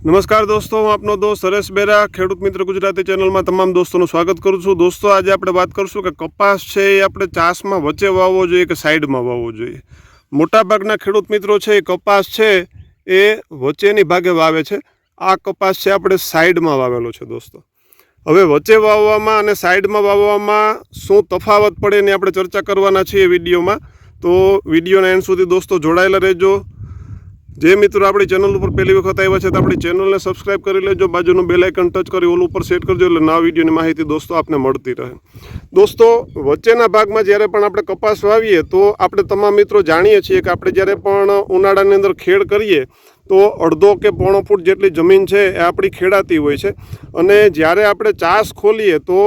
નમસ્કાર દોસ્તો, હું આપનો દોસ્ત હરેશ બેરા, ખેડૂત મિત્ર ગુજરાતી ચેનલમાં તમામ દોસ્તોનું સ્વાગત કરું છું. દોસ્તો, આજે આપણે વાત કરશું કે કપાસ છે એ આપણે ચાસમાં વચ્ચે વાવવો જોઈએ કે સાઈડમાં વાવવો જોઈએ? મોટાભાગના ખેડૂત મિત્રો છે એ કપાસ છે એ વચ્ચેની ભાગે વાવે છે. આ કપાસ છે આપણે સાઈડમાં વાવેલો છે દોસ્તો. હવે વચ્ચે વાવવામાં અને સાઈડમાં વાવવામાં શું તફાવત પડે એની આપણે ચર્ચા કરવાના છીએ વિડીયોમાં. તો વિડીયોના એન્ડ સુધી દોસ્તો જોડાયેલા રહેજો. જે મિત્રો આપણી ચેનલ ઉપર પહેલી વખત આવ્યા છે તો આપણી ચેનલને સબસ્ક્રાઇબ કરી લેજો. બાજુનું બેલ આઇકન ટચ કરી, ઓલ ઉપર સેટ કરજો એટલે નવા વિડીયોની માહિતી દોસ્તો આપને મળતી રહે. દોસ્તો, વચ્ચેના ભાગમાં જ્યારે પણ આપણે કપાસ વાવીએ તો આપણે તમામ મિત્રો જાણીએ છીએ કે આપણે જ્યારે પણ ઉનાળાની અંદર ખેડ કરીએ તો અડધો કે પોણો ફૂટ જેટલી જમીન છે એ આપણી ખેડાતી હોય છે. અને જ્યારે આપણે ચાસ ખોલીએ તો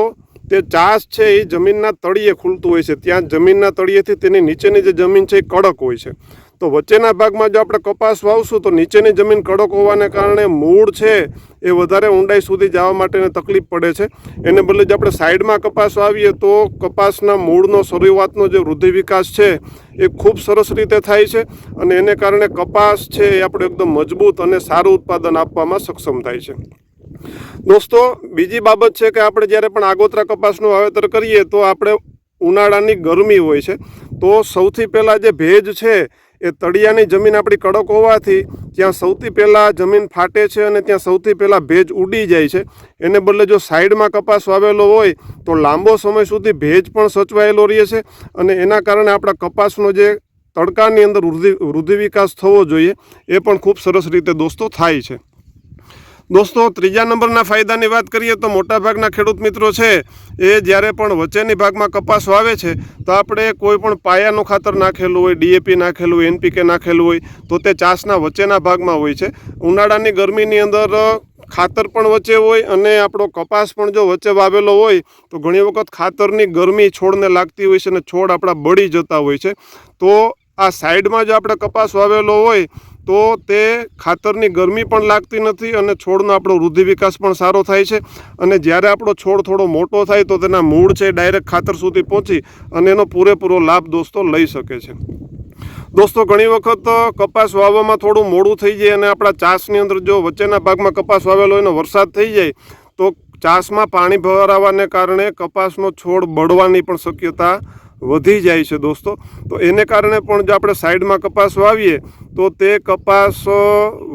તે ચાસ છે એ જમીનના તળિયે ખુલતું હોય છે. ત્યાં જમીનના તળિયેથી તેની નીચેની જે જમીન છે એ કડક હોય છે. તો વચ્ચેના ભાગમાં જો આપણે કપાસ વાવશું, તો નીચેની જમીન કડક હોવાને કારણે મૂળ છે એ વધારે ઊંડાઈ સુધી જવા માટેને તકલીફ પડે છે. એને બદલે જો આપણે સાઈડમાં કપાસ વાવીએ, તો કપાસના મૂળનો શરૂઆતનો જે વૃદ્ધિ વિકાસ છે એ ખૂબ સરસ રીતે થાય છે અને એને કારણે કપાસ છે એ આપણે એકદમ મજબૂત અને સારું ઉત્પાદન આપવામાં સક્ષમ થાય છે. દોસ્તો, બીજી બાબત છે કે આપણે જ્યારે પણ આગોતરા કપાસનું વાવેતર કરીએ, તો આપણે ઉનાળાની ગરમી હોય છે. તો સૌથી પહેલાં જે ભેજ છે એ તળિયાની જમીન આપણી કડક હોવાથી ત્યાં સૌથી પહેલાં જમીન ફાટે છે અને ત્યાં સૌથી પહેલાં ભેજ ઉડી જાય છે. એને બદલે જો સાઈડમાં કપાસ વાવેલો હોય તો લાંબો સમય સુધી ભેજ પણ સચવાયેલો રહે છે અને એના કારણે આપણા કપાસનો જે તડકાની અંદર વૃદ્ધિ વૃદ્ધિ વિકાસ થવો જોઈએ એ પણ ખૂબ સરસ રીતે દોસ્તો થાય છે. દોસ્તો, ત્રીજા નંબરના ફાયદાની વાત કરીએ તો મોટાભાગના ખેડૂત મિત્રો છે, એ જ્યારે પણ વચ્ચેની ભાગમાં કપાસ વાવે છે, તો આપણે કોઈ પણ પાયાનું ખાતર નાખેલું હોય ડીએપી નાખેલું હોય એનપીકે નાખેલું હોય, તો તે ચાસના વચ્ચેના ભાગમાં હોય છે. ઉનાળાની ગરમીની અંદર ખાતર પણ વચ્ચે હોય અને આપણો કપાસ પણ જો વચ્ચે વાવેલો હોય, તો ઘણી વખત ખાતરની ગરમી છોડને લાગતી હોય છે અને છોડ આપણા બળી જતા હોય છે. તો આ સાઈડમાં જો આપણે કપાસ વાવેલો હોય તો તે ખાતરની ગરમી પણ લાગતી નથી અને છોડનો આપણો વૃદ્ધિ વિકાસ પણ સારો થાય છે. અને જ્યારે આપણો છોડ થોડો મોટો થાય તો તેના મૂળ છે ડાયરેક્ટ ખાતર સુધી પહોંચી અને એનો પૂરેપૂરો લાભ દોસ્તો લઈ શકે છે. દોસ્તો, ઘણી વખત કપાસ વાવવામાં થોડું મોડું થઈ જાય અને આપણા ચાસની અંદર જો વચ્ચેના ભાગમાં કપાસ વાવેલો હોય અને વરસાદ થઈ જાય, તો ચાસમાં પાણી ભરાવાને કારણે કપાસનો છોડ બળવાની પણ શક્યતા વધી જાય છે દોસ્તો. તો એને કારણે પણ જો આપણે સાઈડમાં કપાસ વાવીએ, તો તે કપાસ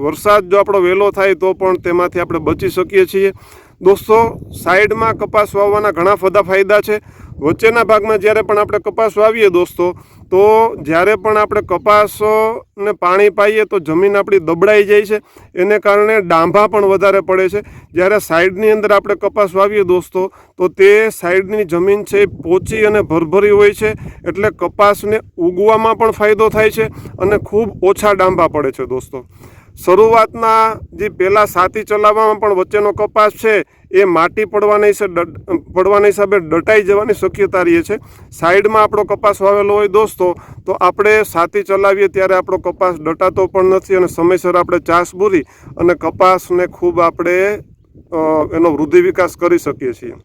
વરસાદ જો આપણો વહેલો થાય તો પણ તેમાંથી આપણે બચી શકીએ છીએ. દોસ્તો, સાઈડમાં કપાસ વાવવાના ઘણા બધા ફાયદા છે. વચ્ચેના ભાગમાં જ્યારે પણ આપણે કપાસ વાવીએ દોસ્તો, તો જ્યારે પણ આપણે કપાસને પાણી પાઈએ તો જમીન આપણી દબડાઈ જાય છે. એને કારણે ડાંભા પણ વધારે પડે છે. જ્યારે સાઈડની અંદર આપણે કપાસ વાવીએ દોસ્તો, તો તે સાઈડની જમીન છે એ પોચી અને ભરભરી હોય છે. એટલે કપાસને ઉગવામાં પણ ફાયદો થાય છે અને ખૂબ ઓછા ડાંભા પડે છે દોસ્તો. શરૂઆતના જે પહેલાં સાથી ચલાવવામાં પણ વચ્ચેનો કપાસ છે, એ માટી પડવાના હિસાબે પડવાના હિસાબે ડટાઈ જવાની શક્યતા રહે છે. સાઈડમાં આપણો કપાસ વાવેલો હોય દોસ્તો, તો આપણે સાથી ચલાવીએ ત્યારે આપણો કપાસ ડટાતો પણ નથી અને સમયસર આપણે ચાસ બૂરી અને કપાસને ખૂબ આપણે એનો વૃદ્ધિ વિકાસ કરી શકીએ છીએ.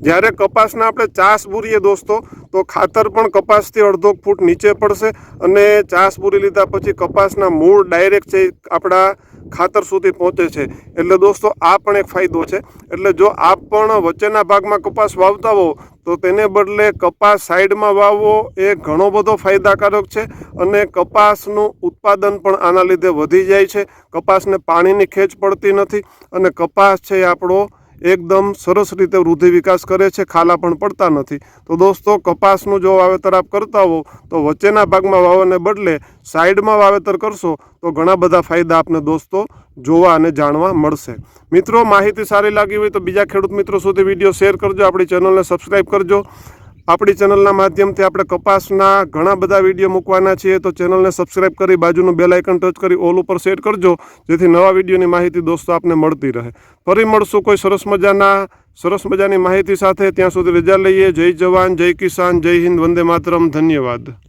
જ્યારે કપાસના આપણે ચાસ બુરીએ દોસ્તો, તો ખાતર પણ કપાસથી અડધો ફૂટ નીચે પડશે અને ચાસ બુરી લીધા પછી કપાસના મૂળ ડાયરેક્ટ છે આપણા ખાતર સુધી પહોંચે છે. એટલે દોસ્તો, આ પણ એક ફાયદો છે. એટલે જો આપ પણ વચ્ચેના ભાગમાં કપાસ વાવતા હો, તો તેને બદલે કપાસ સાઈડમાં વાવવો એ ઘણો બધો ફાયદાકારક છે અને કપાસનું ઉત્પાદન પણ આના લીધે વધી જાય છે. કપાસને પાણીની ખેંચ પડતી નથી અને કપાસ છે એ આપણો એકદમ સરસ રીતે વૃદ્ધિ વિકાસ કરે છે, ખાલા પણ પડતા નથી. તો દોસ્તો, કપાસનું જો વાવેતર આપ કરતા હો તો વચ્ચેના ભાગમાં વાવવાને બદલે સાઈડમાં વાવેતર કરશો, તો ઘણા બધા ફાયદા આપને દોસ્તો જોવા અને જાણવા મળશે. મિત્રો, માહિતી સારી લાગી હોય તો બીજા ખેડૂત મિત્રો સુધી વીડિયો શેર કરજો, આપણી ચેનલને સબસ્ક્રાઈબ કરજો. આપણી ચેનલના માધ્યમથી આપણે કપાસના ઘણા બધા વીડિયો મૂકવાના છીએ, તો ચેનલને સબસ્ક્રાઇબ કરી બાજુનું બેલ આઇકન ટચ કરી ઓલ ઉપર સેટ કરજો, જેથી નવા વિડીયોની માહિતી દોસ્તો આપને મળતી રહે. ફરી મળશું કોઈ સરસ મજાના, સરસ મજાની માહિતી સાથે. ત્યાં સુધી રજા લઈએ. જય જવાન, જય કિસાન, જય હિન્દ, વંદે માતરમ. ધન્યવાદ.